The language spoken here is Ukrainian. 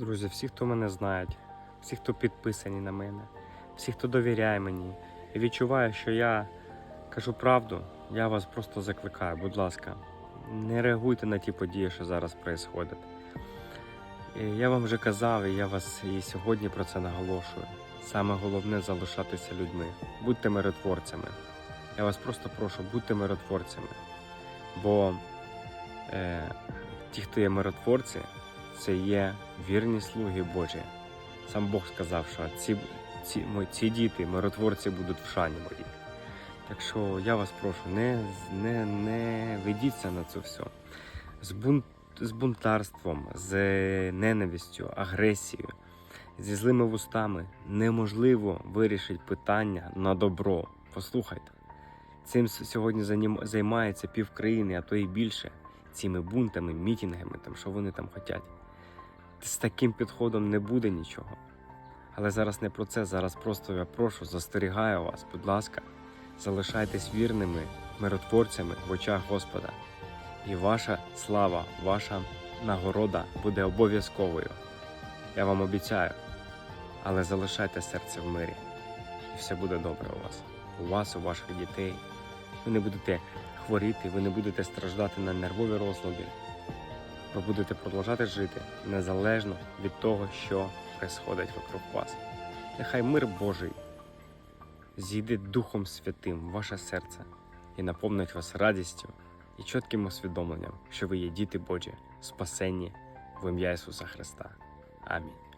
Друзі, всі, хто мене знають, всі, хто підписані на мене, всі, хто довіряє мені і відчуває, що я кажу правду, я вас просто закликаю, будь ласка, не реагуйте на ті події, що зараз відбуваються. Я вам вже казав, і я вас і сьогодні про це наголошую. Саме головне залишатися людьми, будьте миротворцями. Я вас просто прошу, будьте миротворцями. Бо е, ті, хто є миротворці, це є вірні слуги Божі. Сам Бог сказав, що ці, ці, ці діти, миротворці, будуть в шані моїй. Так що я вас прошу, не, не, не ведіться на це все. З, бунт, з бунтарством, з ненавистю, агресією, зі злими вустами неможливо вирішити питання на добро. Послухайте. Цим сьогодні займається півкраїни, а то і більше, цими бунтами, мітінгами, там, що вони там хочуть. З таким підходом не буде нічого. Але зараз не про це. Зараз просто я прошу, застерігаю вас, будь ласка, залишайтесь вірними миротворцями в очах Господа. І ваша слава, ваша нагорода буде обов'язковою. Я вам обіцяю. Але залишайте серце в мирі, і все буде добре у вас. У вас, у ваших дітей. Ви не будете хворіти, ви не будете страждати на нервові розлади. Ви будете продовжати жити незалежно від того, що происходить вокруг вас. Нехай мир Божий зійде Духом Святим в ваше серце і наповнить вас радістю і чітким усвідомленням, що ви є діти Божі, спасенні в ім'я Ісуса Христа. Амінь.